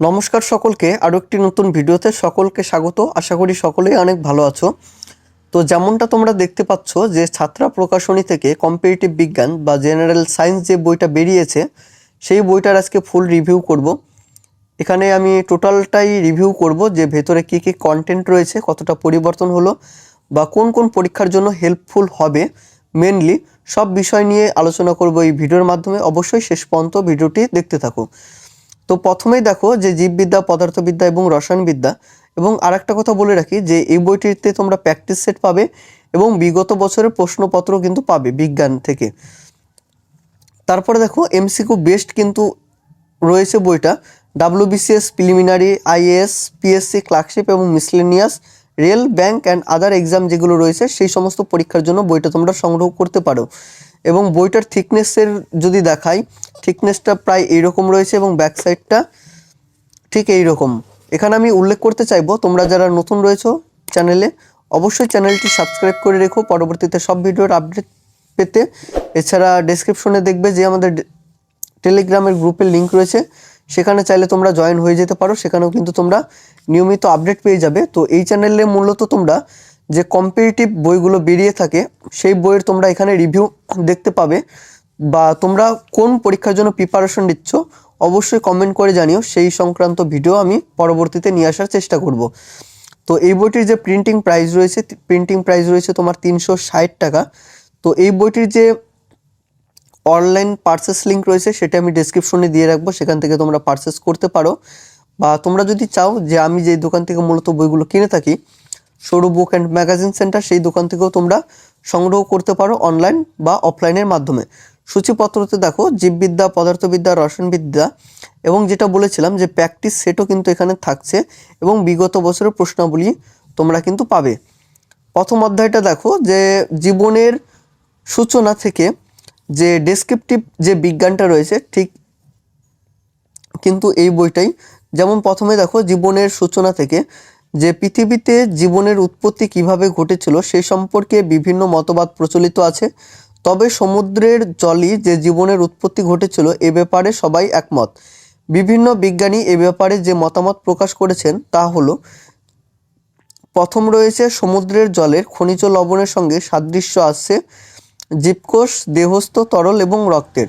নমস্কার সকলকে, আরও একটি নতুন ভিডিওতে সকলকে স্বাগত। আশা করি সকলেই অনেক ভালো আছো। তো যেমনটা তোমরা দেখতে পাচ্ছ যে ছাত্রা প্রকাশনী থেকে কম্পিটিটিভ বিজ্ঞান বা জেনারেল সায়েন্স যে বইটা বেরিয়েছে, সেই বইটার আজকে ফুল রিভিউ করব। এখানে আমি টোটালটাই রিভিউ করব যে ভেতরে কী কী কন্টেন্ট রয়েছে, কতটা পরিবর্তন হলো বা কোন কোন পরীক্ষার জন্য হেল্পফুল হবে। মেনলি সব বিষয় নিয়ে আলোচনা করব এই ভিডিওর মাধ্যমে। অবশ্যই শেষ পর্যন্ত ভিডিওটি দেখতে থাকো। তো প্রথমেই দেখো যে জীববিদ্যা, পদার্থবিদ্যা এবং রসায়নবিদ্যা এবং আরেকটা কথা বলে রাখি যে এই বইটিতে তোমরা প্র্যাকটিস সেট পাবে এবং বিগত বছরের প্রশ্নপত্র কিন্তু পাবে বিজ্ঞান থেকে। তারপরে দেখো এমসিকিউ বেস্ট কিন্তু রয়েছে বইটা। WBCS preliminary IAS PSC clerkship এবং miscellaneous rail bank and other exam যেগুলো রয়েছে সেই সমস্ত পরীক্ষার জন্য বইটা তোমরা সংগ্রহ করতে পারো। এবং বইটার থিকনেসের যদি দেখাই, থিকনেসটা প্রায় এইরকম রয়েছে এবং ব্যাক সাইডটা ঠিক এই রকম এখানে আমি উল্লেখ করতে চাইব, তোমরা যারা নতুন রয়েছো চ্যানেলে, অবশ্যই চ্যানেলটি সাবস্ক্রাইব করে রেখো, পরবর্তীতে সব ভিডিওর আপডেট পেতে। এছাড়া ডেসক্রিপশনে দেখবে যে আমাদের টেলিগ্রামের গ্রুপের লিংক রয়েছে, সেখানে চাইলে তোমরা জয়েন হয়ে যেতে পারো, সেখানেও কিন্তু তোমরা নিয়মিত আপডেট পেয়ে যাবে। তো এই চ্যানেলে মূলত তোমরা যে কম্পিটিটিভ বইগুলো বেরিয়ে থাকে, সেই বইয়ের তোমরা এখানে রিভিউ দেখতে পাবে। বা তোমরা কোন পরীক্ষার জন্য প্রিপারেশন নিচ্ছ, অবশ্যই কমেন্ট করে জানিও। সেই সংক্রান্ত ভিডিও আমি পরবর্তীতে নিয়ে আসার চেষ্টা করব। তো এই বইটির যে প্রিন্টিং প্রাইস রয়েছে প্রিন্টিং প্রাইস রয়েছে তোমার তিনশো ষাট টাকা। তো এই বইটির যে অনলাইন পার্সেস লিঙ্ক রয়েছে, সেটা আমি ডেসক্রিপশনে দিয়ে রাখব। সেখান থেকে তোমরা পার্সেস করতে পারো। বা তোমরা যদি চাও যে আমি যে দোকান থেকে মূলত বইগুলো কিনে থাকি Sourav book and magazine centre সেই দোকান থেকেও তোমরা সংগ্রহ করতে পারো অনলাইন বা অফলাইনের মাধ্যমে। সূচিপত্রতে দেখো, জীববিদ্যা, পদার্থবিদ্যা, রসায়নবিদ্যা, এবং যেটা বলেছিলাম যে প্র্যাকটিস সেটও কিন্তু এখানে থাকছে, এবং বিগত বছরের প্রশ্নাবলী তোমরা কিন্তু পাবে। প্রথম অধ্যায়টা দেখো যে জীবনের সূচনা থেকে যে ডেসক্রিপটিভ যে বিজ্ঞানটা রয়েছে, ঠিক কিন্তু এই বইটাই। যেমন প্রথমে দেখো, জীবনের সূচনা থেকে যে পৃথিবীতে জীবনের উৎপত্তি কীভাবে ঘটেছিল সেই সম্পর্কে বিভিন্ন মতবাদ প্রচলিত আছে। তবে সমুদ্রের জলই যে জীবনের উৎপত্তি ঘটেছিল এ ব্যাপারে সবাই একমত। বিভিন্ন বিজ্ঞানী এ ব্যাপারে যে মতামত প্রকাশ করেছেন তা হলো, প্রথম রয়েছে সমুদ্রের জলের খনিজ লবণের সঙ্গে সাদৃশ্য আসছে জীবকোষ, দেহস্থ, তরল এবং রক্তের।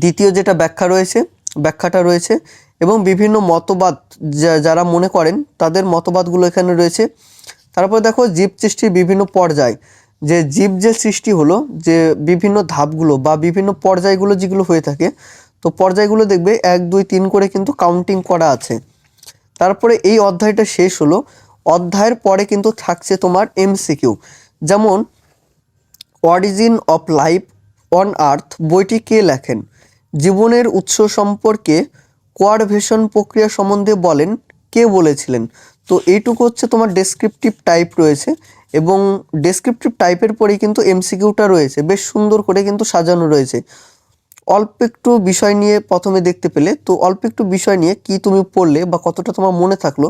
দ্বিতীয় যেটা ব্যাখ্যা রয়েছে ব্যাখ্যাটা রয়েছে এবং বিভিন্ন মতবাদ যারা মনে করেন তাদের মতবাদগুলো এখানে রয়েছে। তারপর দেখো জীব সৃষ্টির বিভিন্ন পর্যায়। যে জীব যে সৃষ্টি হলো, যে বিভিন্ন ধাপগুলো বা বিভিন্ন পর্যায়গুলো যেগুলো হয়ে থাকে, তো পর্যায়গুলো দেখবে এক, দুই, তিন করে কিন্তু কাউন্টিং করা আছে। তারপরে এই অধ্যায়টা শেষ হলো, অধ্যায়ের পরে কিন্তু থাকছে তোমার এমসিকিউ যেমন origin of life on earth বইটি কে লেখেন? জীবনের উৎস সম্পর্কে কোয়ারভেশন প্রক্রিয়া সম্বন্ধে বলেন কে বলেছিলেন। তো এইটুকু হচ্ছে তোমার ডেসক্রিপটিভ টাইপ রয়েছে এবং ডেসক্রিপটিভ টাইপের পরেই কিন্তু এমসিকিউটা রয়েছে। বেশ সুন্দর করে কিন্তু সাজানো রয়েছে। অল্প একটু বিষয় নিয়ে প্রথমে দেখতে পেলে, তো অল্প একটু বিষয় নিয়ে কি তুমি পড়লে বা কতটা তোমার মনে থাকল,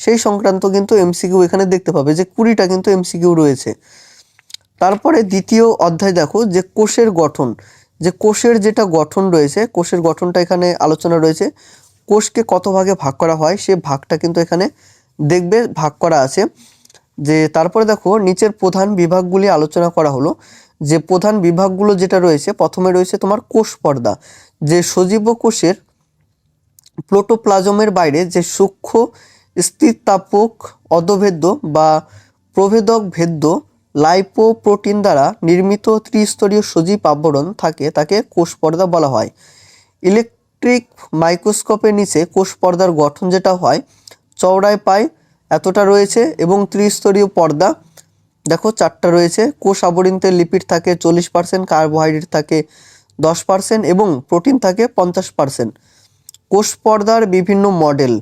সেই সংক্রান্ত কিন্তু এমসিকিউ এখানে দেখতে পাবে যে কুড়িটা কিন্তু এমসিকিউ রয়েছে। তারপরে দ্বিতীয় অধ্যায় দেখো যে কোষের গঠন। যে কোষের যেটা গঠন রয়েছে, কোষের গঠনটা এখানে আলোচনা রয়েছে, কোষকে কত ভাগে ভাগ করা হয়, সে ভাগটা কিন্তু এখানে দেখবে, ভাগ করা আছে। যে তারপরে দেখো, নিচের প্রধান বিভাগগুলি আলোচনা করা হলো। যে প্রধান বিভাগগুলো যেটা রয়েছে, প্রথমে রয়েছে তোমার কোষ পর্দা। যে সজীব কোষের প্লোটোপ্লাজমের বাইরে যে সূক্ষ্ম স্থিরতাপক অধভেদ্য বা প্রভেদক ভেদ্য লাইপোপ্রোটিন দ্বারা নির্মিত ত্রিস্তরীয় সজীব আবরণ থাকে, তাকে কোষ পর্দা বলা হয়। ইলেকট্রিক মাইক্রোস্কোপের নিচে কোষ পর্দার গঠন যেটা হয়, চওড়ায় পায়, এতটা রয়েছে এবং ত্রিস্তরীয় পর্দা, দেখো চারটা রয়েছে, কোষ আবরণীতে লিপিড থাকে চল্লিশ পার্সেন্ট, কার্বোহাইড্রেট থাকে দশ পার্সেন্ট এবং প্রোটিন থাকে পঞ্চাশ পার্সেন্ট। কোষ পর্দার বিভিন্ন মডেল।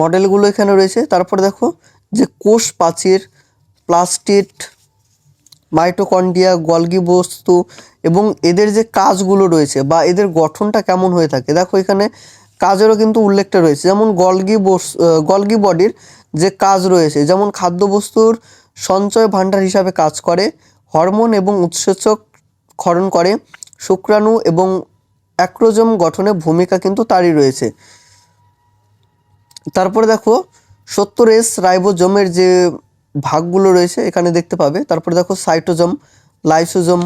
মডেলগুলো এখানে রয়েছে, তারপরে দেখো যে কোষ প্রাচীর প্লাস্টিড, মাইটোকন্ড্রিয়া, গলগি বস্তু এবং এদের যে কাজগুলো রয়েছে বা এদের গঠনটা কেমন হয়ে থাকে। দেখো এখানে কাজেরও কিন্তু উল্লেখটা রয়েছে। যেমন গলগি বস গলগি বডির যে কাজ রয়েছে, যেমন খাদ্যবস্তুর সঞ্চয় ভাণ্ডার হিসাবে কাজ করে, হরমোন এবং উৎসেচক ক্ষরণ করে, শুক্রাণু এবং অ্যাক্রোজম গঠনে ভূমিকা কিন্তু তারই রয়েছে। তারপরে দেখো, সত্তর এস রাইবোজোমের যে ভাগগুলো রয়েছে, এখানে দেখতে পাবে। তারপরে দেখো সাইটোজম, লাইসোজম।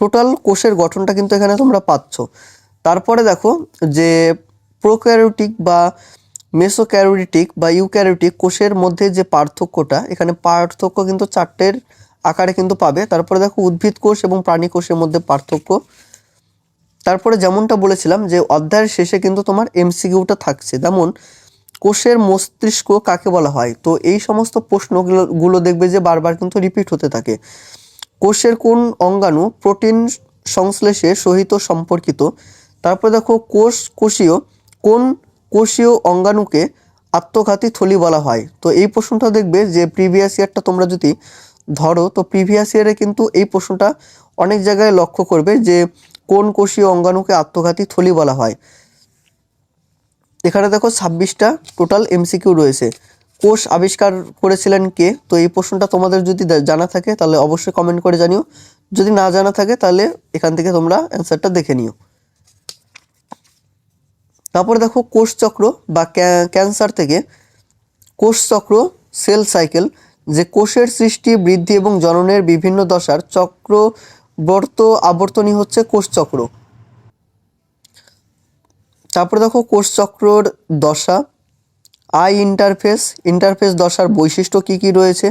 টোটাল কোষের গঠনটা কিন্তু এখানে তোমরা পাচ্ছ। তারপরে দেখো যে প্রোক্যারোটিক বা মেসোক্যারিওটিক বা ইউক্যারোটিক কোষের মধ্যে যে পার্থক্যটা, এখানে পার্থক্য কিন্তু চারটের আকারে কিন্তু পাবে। তারপরে দেখো উদ্ভিদ কোষ এবং প্রাণী কোষের মধ্যে পার্থক্য। তারপরে যেমনটা বলেছিলাম যে অধ্যায়ের শেষে কিন্তু তোমার এমসিকিউটা থাকছে। যেমন কোষের মস্তিষ্ক কাকে বলা হয়? তো এই সমস্ত প্রশ্নগুলো দেখবে যে বারবার কিন্তু রিপিট হতে থাকে। কোষের কোন অঙ্গাণু প্রোটিন সংশ্লেষে সহিত সম্পর্কিত? তারপরে দেখো, কোষ, কোষীয়, কোন কোষীয় অঙ্গাণুকে আত্মঘাতী থলি বলা হয়? তো এই প্রশ্নটা দেখবে যে প্রিভিয়াস ইয়ারটা তোমরা যদি ধরো, তো প্রিভিয়াস ইয়ারে কিন্তু এই প্রশ্নটা অনেক জায়গায় লক্ষ্য করবে যে কোন কোষীয় অঙ্গাণুকে আত্মঘাতী থলি বলা হয়। এখানে দেখো ছাব্বিশটা টোটাল এমসিকিউ রয়েছে। কোষ আবিষ্কার করেছিলেন কে? তো এই প্রশ্নটা তোমাদের যদি জানা থাকে, তাহলে অবশ্যই কমেন্ট করে জানিও। যদি না জানা থাকে, তাহলে এখান থেকে তোমরা অ্যান্সারটা দেখে নিও। তারপরে দেখো কোষ চক্র বা ক্যান্সার থেকে কোষ চক্র, সেল সাইকেল, যে কোষের সৃষ্টি, বৃদ্ধি এবং জননের বিভিন্ন দশার চক্রবর্ত আবর্তনই হচ্ছে কোষ চক্র। তারপরে দেখো কোষ চক্রর দশা, আই ইন্টারফেস ইন্টারফেস দশার বৈশিষ্ট্য কি কি রয়েছে?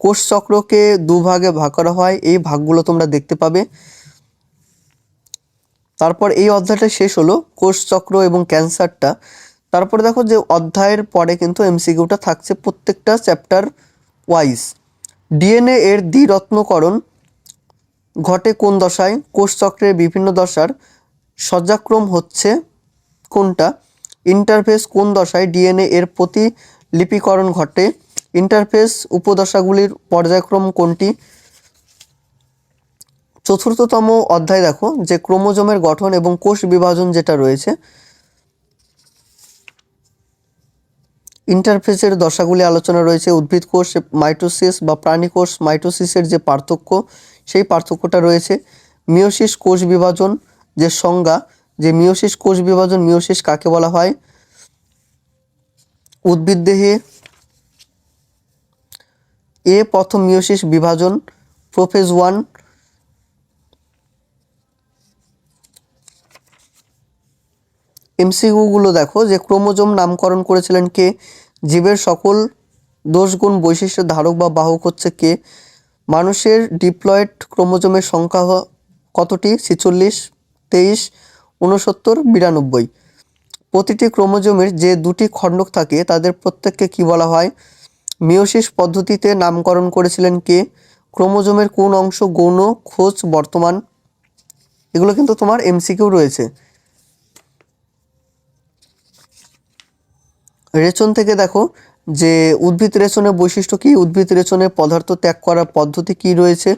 কোষ চক্রকে দুভাগে ভাগ করা হয়, এই ভাগগুলো তোমরা দেখতে পাবে। তারপর এই অধ্যায়টা শেষ হলো, কোষ চক্র এবং ক্যান্সারটা। তারপরে দেখো যে অধ্যায়ের পরে কিন্তু এমসিকিউটা থাকছে প্রত্যেকটা চ্যাপ্টার ওয়াইজ। ডিএনএ এর দ্বিরত্নকরণ ঘটে কোন দশায়? কোষ চক্রের বিভিন্ন দশার সজ্জাক্রম হচ্ছে কোনটা? ইন্টারফেস কোন দশায় ডিএনএ এর প্রতিলিপিকরণ ঘটে? ইন্টারফেস উপদশাগুলির পর্যায়ক্রম কোনটি? চতুর্থতম অধ্যায় দেখো, যে ক্রোমোজোমের গঠন এবং কোষ বিভাজন যেটা রয়েছে ইন্টারফেসের দশাগুলি আলোচনা রয়েছে, উদ্ভিদ কোষ মাইটোসিস বা প্রাণী কোষ মাইটোসিসের যে পার্থক্য, সেই পার্থক্যটা রয়েছে। মিওসিস কোষ বিভাজন যে সংজ্ঞা যে মিওসিস কোষ বিভাজন মিওসিস কাকে বলা হয়? উদ্ভিদ দেহে এ প্রথম মিওসিস বিভাজন, প্রোফেজ ওয়ান। এমসিকিউগুলো দেখো, যে ক্রোমোজোম নামকরণ করেছিলেন কে? জীবের সকল দোষগুণ বৈশিষ্ট্যের ধারক বা বাহক হচ্ছে কে? মানুষের ডিপ্লয়েড ক্রোমোজোমের সংখ্যা কতটি? ছেচল্লিশ, তেইশ উনসত্তর বিরানব্বই। প্রতিটি ক্রোমোজোমের যে দুটি খণ্ডক থাকে, তাদের প্রত্যেককে কি বলা হয়? মিওসিস পদ্ধতিতে নামকরণ করেছিলেন কে? ক্রোমোজোমের কোন অংশ গৌণ, খোঁজ, বর্তমান? এগুলো কিন্তু তোমার এমসিকিউ রয়েছে। রেচন থেকে দেখো যে উদ্ভিদ রেচনের বৈশিষ্ট্য কি? উদ্ভিদ রেচনে পদার্থ ত্যাগ করার পদ্ধতি কি রয়েছে?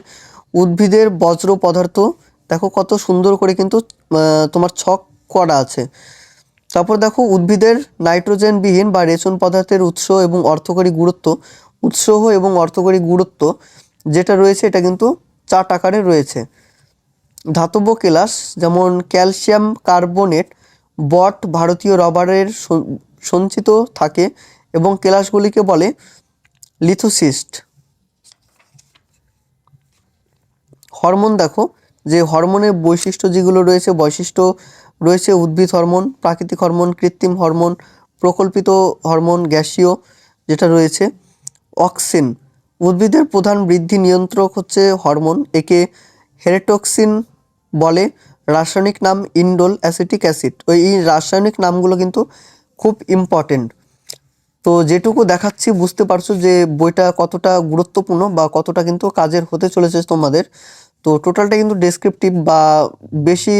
উদ্ভিদের বজ্র পদার্থ দেখো কত সুন্দর করে কিন্তু তোমার ছক করা আছে। তারপর দেখো উদ্ভিদের নাইট্রোজেনবিহীন বা রেচন পদার্থের উৎস এবং অর্থকরী গুরুত্ব, উৎস এবং অর্থকরী গুরুত্ব যেটা রয়েছে এটা কিন্তু চাট আকারে রয়েছে। ধাতব কেলাস যেমন ক্যালসিয়াম কার্বনেট, বট ভারতীয় রবারের সঞ্চিত থাকে এবং কেলাসগুলিকে বলে লিথোসিস্ট। হরমোন দেখো যে হরমোনের বৈশিষ্ট্য যেগুলো রয়েছে, বৈশিষ্ট্য রয়েছে উদ্ভিদ হরমোন, প্রাকৃতিক হরমোন, কৃত্রিম হরমোন, প্রকল্পিত হরমোন, গ্যাসীয় যেটা রয়েছে, অক্সিন। উদ্ভিদের প্রধান বৃদ্ধি নিয়ন্ত্রক হচ্ছে হরমোন, একে হেরেটক্সিন বলে। রাসায়নিক নাম ইন্ডোল অ্যাসিটিক অ্যাসিড। ওই এই রাসায়নিক নামগুলো কিন্তু খুব ইম্পর্টেন্ট তো যেটুকু দেখাচ্ছি, বুঝতে পারছ যে বইটা কতটা গুরুত্বপূর্ণ বা কতটা কিন্তু কাজের হতে চলেছে তোমাদের। তো টোটালটা কিন্তু ডেসক্রিপটিভ বা বেশি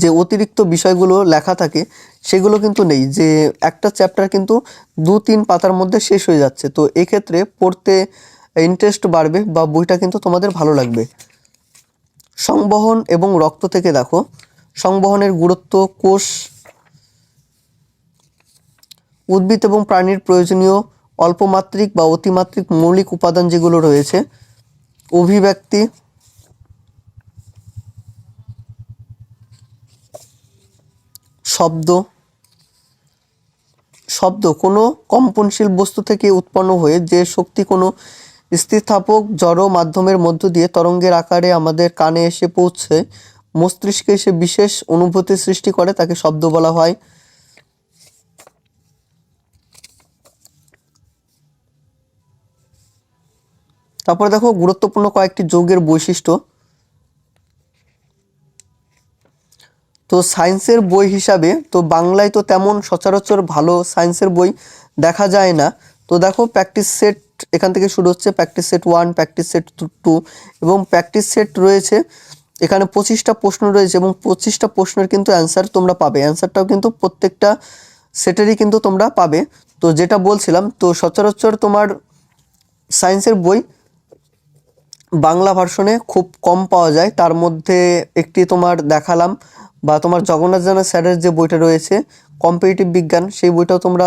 যে অতিরিক্ত বিষয়গুলো লেখা থাকে, সেগুলো কিন্তু নেই। যে একটা চ্যাপ্টার কিন্তু দু তিন পাতার মধ্যে শেষ হয়ে যাচ্ছে। তো এক্ষেত্রে পড়তে ইন্টারেস্ট বাড়বে বা বইটা কিন্তু তোমাদের ভালো লাগবে। সংবহন এবং রক্ত থেকে দেখো। সংবহনের গুরুত্ব, কোষ, উদ্ভিদ এবং প্রাণীর প্রয়োজনীয় অল্পমাত্রিক বা অতিমাত্রিক মৌলিক উপাদান যেগুলো রয়েছে অভিব্যক্তি। শব্দ। শব্দ, কোনো কম্পনশীল বস্তু থেকে উৎপন্ন হয়ে যে শক্তি কোনো স্থিরস্থাপক জড় মাধ্যমের মধ্য দিয়ে তরঙ্গের আকারে আমাদের কানে এসে পৌঁছে, মস্তিষ্কে এসে বিশেষ অনুভূতি সৃষ্টি করে, তাকে শব্দ বলা হয়। তারপরে দেখো গুরুত্বপূর্ণ কয়েকটি যৌগের বৈশিষ্ট্য। তো সায়েন্সের বই হিসাবে, তো বাংলায় তো তেমন সচরাচর ভালো সায়েন্সের বই দেখা যায় না। তো দেখো প্র্যাকটিস সেট এখান থেকে শুরু হচ্ছে practice set one practice set two এবং প্র্যাকটিস সেট রয়েছে। এখানে পঁচিশটা প্রশ্ন রয়েছে এবং পঁচিশটা প্রশ্নের কিন্তু অ্যান্সার তোমরা পাবে। অ্যান্সারটাও কিন্তু প্রত্যেকটা সেটেরই কিন্তু তোমরা পাবে। তো যেটা বলছিলাম, তো সচরাচর তোমার সায়েন্সের বই বাংলা ভার্সনে খুব কম পাওয়া যায়। তার মধ্যে একটি তোমার দেখালাম বা তোমার জগন্নাথ জানা স্যারের যে বইটা রয়েছে, কম্পিটিটিভ বিজ্ঞান, সেই বইটাও তোমরা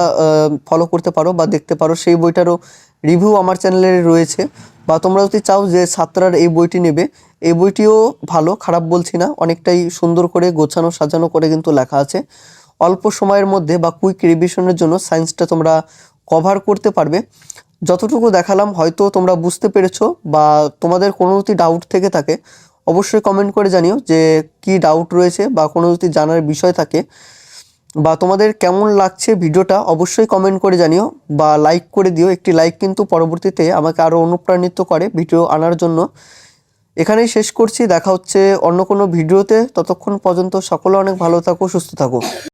ফলো করতে পারো বা দেখতে পারো। সেই বইটারও রিভিউ আমার চ্যানেলে রয়েছে। বা তোমরা যদি চাও যে ছাত্রার এই বইটি নেবে, এই বইটিও ভালো, খারাপ বলছি না, অনেকটাই সুন্দর করে গোছানো, সাজানো করে কিন্তু লেখা আছে। অল্প সময়ের মধ্যে বা কুইক রিভিশনের জন্য সায়েন্সটা তোমরা কভার করতে পারবে। যতটুকু দেখালাম, হয়তো তোমরা বুঝতে পেরেছ বা তোমাদের কোনো যদি ডাউট থেকে থাকে, অবশ্যই কমেন্ট করে জানিও যে কি ডাউট রয়েছে বা কোনো যদি জানার বিষয় থাকে বা তোমাদের কেমন লাগছে ভিডিওটা, অবশ্যই কমেন্ট করে জানিও বা লাইক করে দিও। একটি লাইক কিন্তু পরবর্তীতে আমাকে আরও অনুপ্রাণিত করে ভিডিও আনার জন্য। এখানেই শেষ করছি। দেখা হচ্ছে অন্য কোনো ভিডিওতে। ততক্ষণ পর্যন্ত সকলে অনেক ভালো থাকো, সুস্থ থাকো।